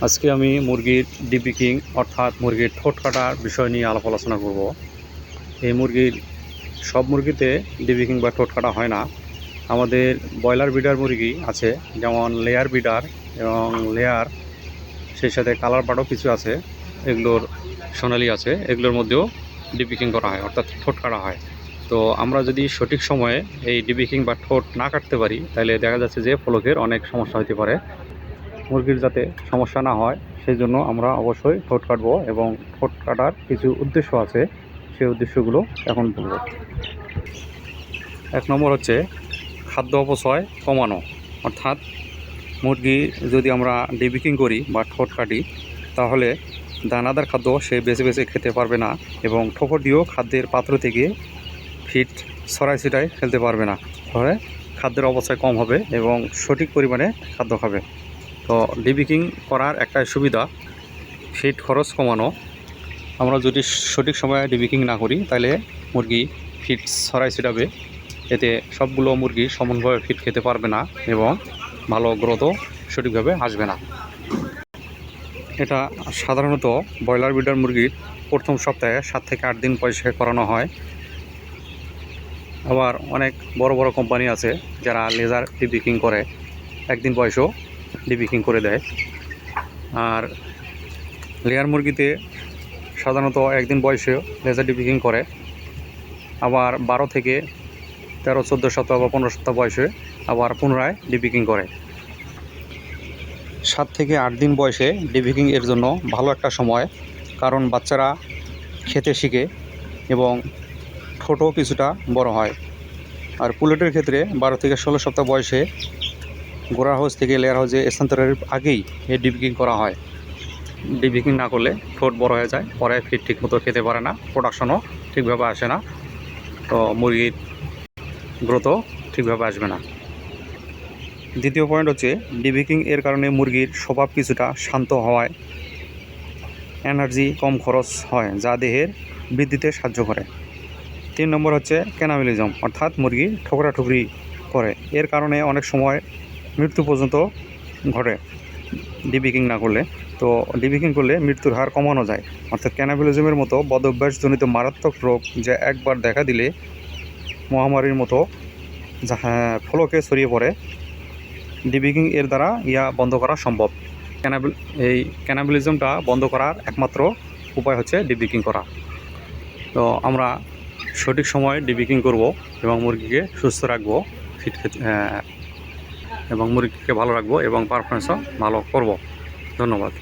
আজকে আমি মুরগির ডিপিকিং অর্থাৎ মুরগির ঠোঁট কাটার বিষয় নিয়ে আলাপ আলোচনা করব। এই মুরগির সব মুরগিতে ডিপিকিং বা ঠোঁট কাটা হয় না। আমাদের ব্রয়লার বিডার মুরগি আছে, যেমন লেয়ার বিডার এবং লেয়ার, সেই সাথে কালার বার্ডও কিছু আছে, এগুলোর সোনালি আছে, এগুলোর মধ্যেও ডিপিকিং করা হয়, অর্থাৎ ঠোঁট কাটা হয়। তো আমরা যদি সঠিক সময়ে এই ডিপিকিং বা ঠোঁট না কাটতে পারি, তাহলে দেখা যাচ্ছে যে ফলকের অনেক সমস্যা হতে পারে। মুরগির যাতে সমস্যা না হয় সেই জন্য আমরা অবশ্যই ঠোঁট কাটবো এবং ঠোঁট কাটার কিছু উদ্দেশ্য আছে, সেই উদ্দেশ্যগুলো এখন বলব। এক নম্বর হচ্ছে খাদ্য অপচয় কমানো। অর্থাৎ মুরগি যদি আমরা ডিবিকিং করি বা ঠোঁট কাটি, তাহলে দানাদার খাদ্য সে বেছে বেছে খেতে পারবে না এবং ঠোকর দিয়েও খাদ্যের পাত্র থেকে ফিট, ছড়াই ছিটাই ফেলতে পারবে না। ফলে খাদ্যের অপচয় কম হবে এবং সঠিক পরিমাণে খাদ্য খাবে। তো ডিবিকিং করার একটা সুবিধা ফিট খরচ কমানো। আমরা যদি সঠিক সময়ে ডিবিকিং না করি, তাহলে মুরগি ফিট ছড়াই ছিটাবে। এতে সবগুলো মুরগি সমানভাবে ফিট খেতে পারবে না এবং ভালো গ্রোথও সঠিকভাবে আসবে না। এটা সাধারণত ব্রয়লার ব্রিডার মুরগির প্রথম সপ্তাহে সাত থেকে আট দিন পয়সা করানো হয়। আবার অনেক বড় বড় কোম্পানি আছে যারা লেজার ডিবিকিং করে। একদিন বয়সও ডিবিকিং করে দেয়। আর লেয়ার মুরগিতে সাধারণত একদিন বয়সে লেজার ডিবিকিং করে। আবার বারো থেকে তেরো, চোদ্দ সপ্তাহ বা পনেরো সপ্তাহ বয়সে আবার পুনরায় ডিবিকিং করে। সাত থেকে আট দিন বয়সে ডিবিকিং এর জন্য ভালো একটা সময়, কারণ বাচ্চারা খেতে শিখে এবং ঠোঁটও কিছুটা বড় হয়। আর পুলেটের ক্ষেত্রে বারো থেকে ষোলো সপ্তাহ বয়সে গোড়া হাউস থেকে লেয়ার হাউসে স্থানান্তরের আগেই এই ডিবিকিং করা হয়। ডিবিকিং না করলে ঠোঁট বড় হয়ে যায়, পরে ফিট ঠিক মতো খেতে পারে না প্রোডাকশনও ঠিকভাবে আসে না। তো মুরগির গ্রোথও ঠিকভাবে আসবে না। দ্বিতীয় পয়েন্ট হচ্ছে ডিবিকিং এর কারণে মুরগির স্বভাব কিছুটা শান্ত হওয়ায় এনার্জি কম খরচ হয়, যা দেহের বৃদ্ধিতে সাহায্য করে। তিন নম্বর হচ্ছে ক্যানাবিলিজম অর্থাৎ মুরগি ঠোকরা ঠুকরি করে। এর কারণে অনেক সময় মৃত্যু পর্যন্ত ঘটে। ডিবিকিং না করলে। তো ডিবিকিং করলে মৃত্যুর হার কমানো যায়। অর্থাৎ ক্যানাবিলিজমের মতো বদভ্যাসজনিত মারাত্মক রোগ যা একবার দেখা দিলে মহামারীর মতো ফলকে ছড়িয়ে পড়ে ডিবিকিং এর দ্বারা ইয়া বন্ধ করা সম্ভব। ক্যানাবিল এই ক্যানাবিলিজমটা বন্ধ করার একমাত্র উপায় হচ্ছে ডিবিকিং করা। তো আমরা সঠিক সময়ে ডিবিকিং করব এবং মুরগিকে সুস্থ রাখব এবং মুরগিকে ভালো রাখব এবং পারফরমেন্সও ভালো করব। ধন্যবাদ।